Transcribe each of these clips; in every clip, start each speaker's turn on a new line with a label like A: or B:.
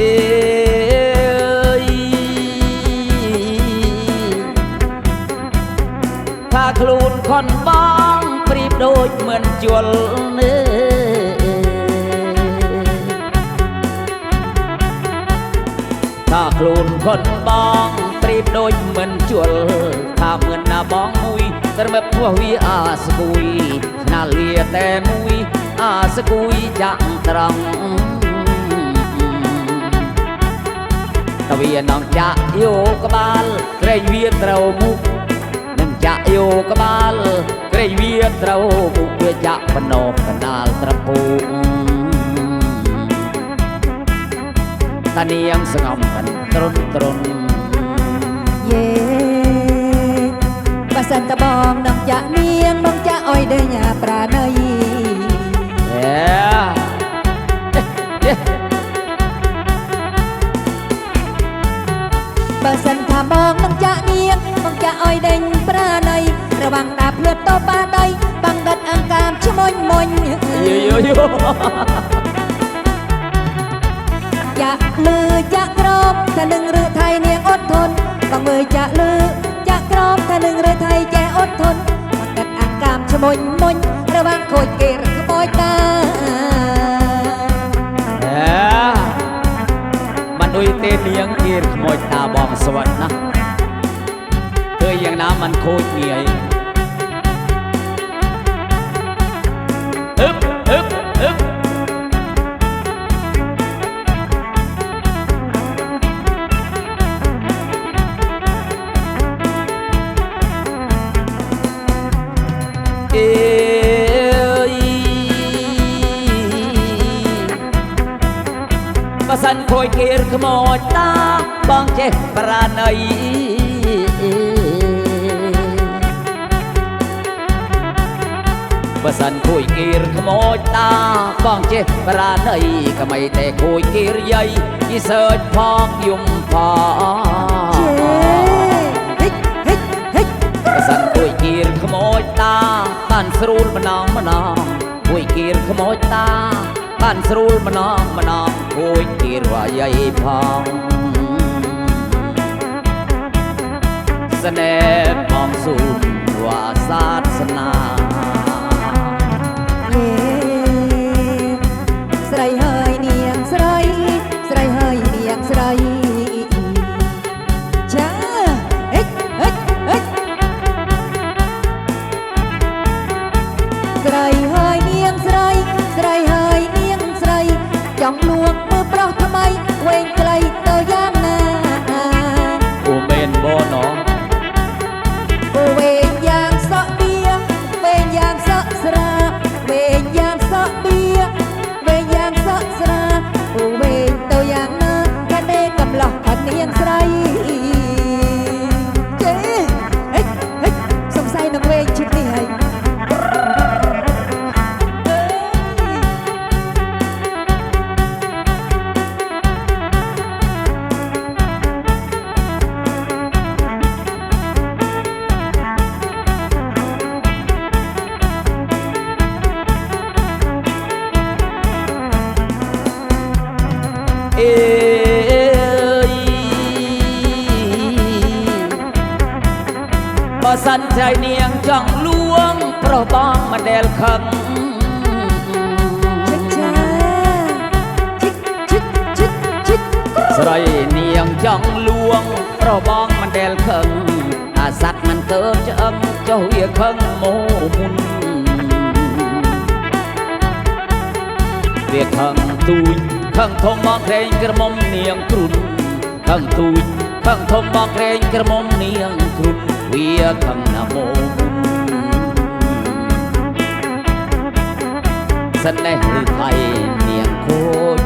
A: អើយថាខ្លួនខនបងព្រៀបដូចមិនជលនេះថាខ្លួនខនបងព្រៀបដូចមិនជលថាមិនណាបងមួយត្រឹមពោះវាអាស្គួយស្នាលាតែមួយអាស្គួយចាក់ត្រង់ វានំចាក់យកក្បាលក្រែងវាត្រូវមុខនឹងចាក់យកក្បាលក្រែងវាត្រូវមុខវាចាក់បណោកណ្ដាលត្រពុកតានាងស្ងំមិនត្រុនត្រុន
B: យេបើសិនតបងនឹងចាក់នាងបងចាក់អុយដេញប្រាណី
A: អេ
B: បើសិនថាបងនឹងចាក់នាងបងចាក់ឲ្យដេញប្រាណៃរវាងដាភ្លឺតបាដៃបាំងដិតអង្កាមឈ្មុញមុញ
A: យយយ
B: ចាក់លឺចាក់ក្រមតែនឹងឬថៃនាងអត់ធន់បងមើលចាក់លឺចាក់ក្រមតែនឹងឬថៃចេះអត់ធន់បាំងដិតអង្កាមឈ្មុញមុញរវាងខូចគេរក្បោចតា
A: នុយទេនាងគៀនខ្មោចតាបងស្វិតណាធ្វើយ៉ាងណាមិនខូចងាយអឹបអឹបអឹប សិនខូចគេរខ្មោចតាបងចេះប្រាណីបើសិនខូចគេរខ្មោចតាបងចេះប្រាណីក៏មិនតែខូចគេរយាយយីសើចផងយំផង
B: ហិចហិចហិច
A: ប្រសិនគួយគៀរខ្មោចតាបានស្រួលម្ដងម្ដងគួយគៀរខ្មោចតា បានស្រួលម្ដងម្ដងគួយគៀរវាយាយផងស្នេហ៍ផងស៊ូវាសាសនា
B: បើសិ
A: នใจនាងចង់លួង ប្រុសបងមិនដែលខឹង
B: ចាចាជិតជិតជិតជិត
A: ស្រីនាងចង់លួង ប្របងមិនដែលខឹងអាសត្វមិនកើបឆ្អឹងចុះវាខឹងមោមុនវាខឹងទូចខឹងធំមកក្រែងក្រមុំនាងគ្រុនខឹងទូចខឹងធំមកក្រែងក្រមុំនាងគ្រុន វាខឹងណាមោមុនសនេហ៍ឬថៃនាងខូចគ្រូ
B: ប្រ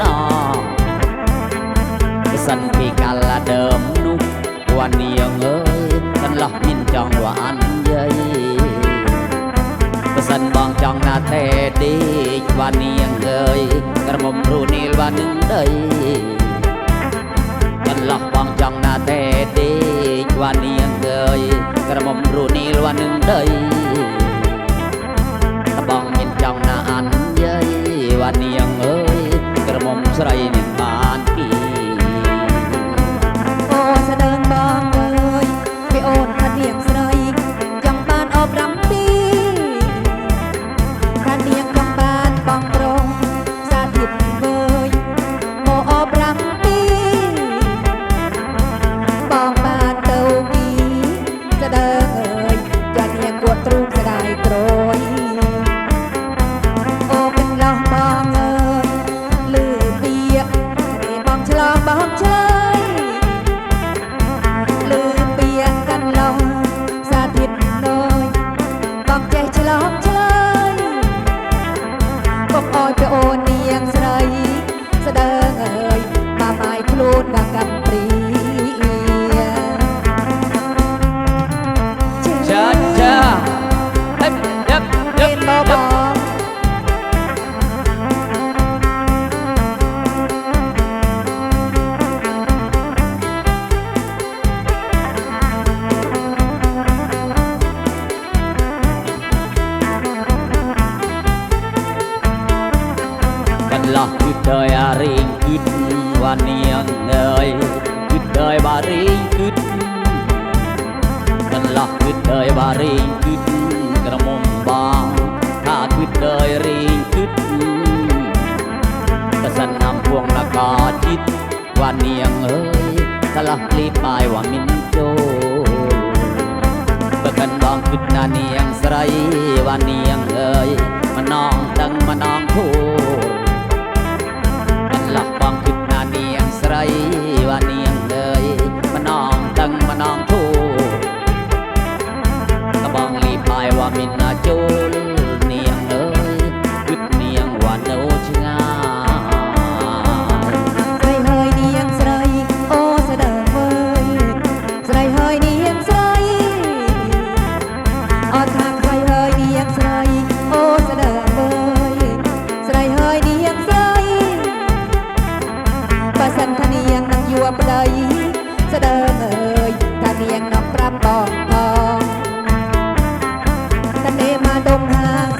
A: ណោ
B: ប្រសិនពីកាលដើមនោះវ៉ានៀង
A: អើយកន្លោះ
B: មានចង់វ៉ានយាយប្រសិន
A: បងចង់ណាទេដេកវ៉ានៀងអើយក្រមុំគ្រូនីលវ៉ានឹងដីកន្លោះបងចង់ណាទេដេកវ៉ានៀងអើយក្រមុំគ្រូនីលវ៉ានឹងដីបងមានចង់ណាអានយាយវ៉ានៀងអើយ ក្រ
B: ดกันหลักขึ้นเลยบารีขึ้นกระมมบางถ้าขึ้นเลยรีขึ้นกระสันนำพวงนากาจิตว่าเนียงเอ้ยสลักลีปาย
A: ว่ามินโจป
B: ระ
A: กั
B: นบอง
A: คืดนาเนียงใสไว่าเนียงเอ้ยมานองตังมานองผู้ បាយវ៉ាមិនណាចូលនាងអើយគិតនាងវ៉ានៅឆ្ងាយ
B: ស្រីហើយនាងស្រីអូស្ដើងវើយស្រីហើយនាងស្រីអត់ខាងស្រីហើយនាងស្រីអូស្ដើងវើយស្រីហើយនាងស្រីបើសិនថានាងនឹងយួរប្តីស្ដើងអើយថានាងនឹងប្រាប់បងផង តនេមកដុំហាសិបសា